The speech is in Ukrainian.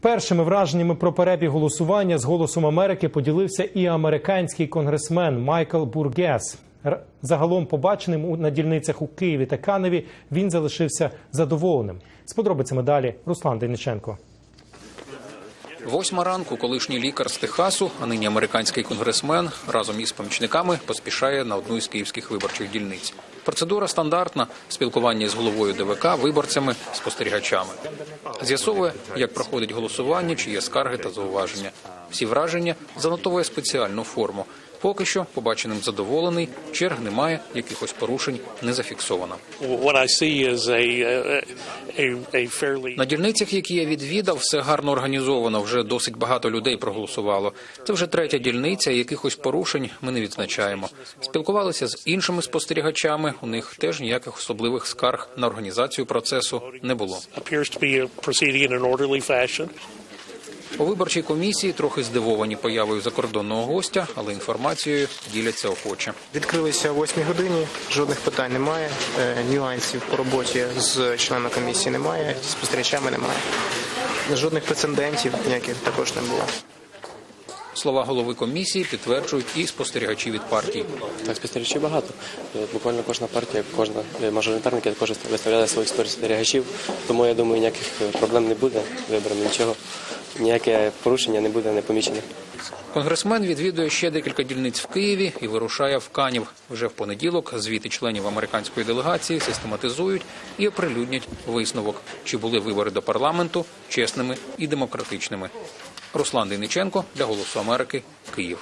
Першими враженнями про перебіг голосування з голосом Америки поділився і американський конгресмен Майкл Бургес. Загалом побаченим на дільницях у Києві та Каневі він залишився задоволеним. З подробицями далі Руслан Дейниченко. Восьма ранку колишній лікар з Техасу, а нині американський конгресмен, разом із помічниками поспішає на одну із київських виборчих дільниць. Процедура стандартна спілкування з головою ДВК, виборцями, спостерігачами. З'ясовує, як проходить голосування, чи є скарги та зауваження. Всі враження занотовує спеціальну форму. Поки що побаченим задоволений, черг немає, якихось порушень не зафіксовано. На дільницях, які я відвідав, все гарно організовано. Вже досить багато людей проголосувало. Це вже третя дільниця. Якихось порушень ми не відзначаємо. Спілкувалися з іншими спостерігачами. У них теж ніяких особливих скарг на організацію процесу не було. У виборчій комісії трохи здивовані появою закордонного гостя, але інформацією діляться охоче. Відкрилися о 8 годині, жодних питань немає, е, нюансів по роботі з членами комісії немає, зі спостерігачами немає. Жодних прецедентів ніяких також не було. Слова голови комісії підтверджують і спостерігачі від партій. Так, спостерігачів багато. Е, Буквально кожна партія, кожна е, мажоритарники також виставляє своїх спостерігачів. Тому я думаю, ніяких проблем не буде з виборами, нічого, ніяке порушення не буде непомічене. Конгресмен відвідує ще декілька дільниць в Києві і вирушає в Канів. Вже в понеділок звіти членів американської делегації систематизують і оприлюднять висновок, чи були вибори до парламенту чесними і демократичними. Руслан Дениченко для Голосу Америки, Київ.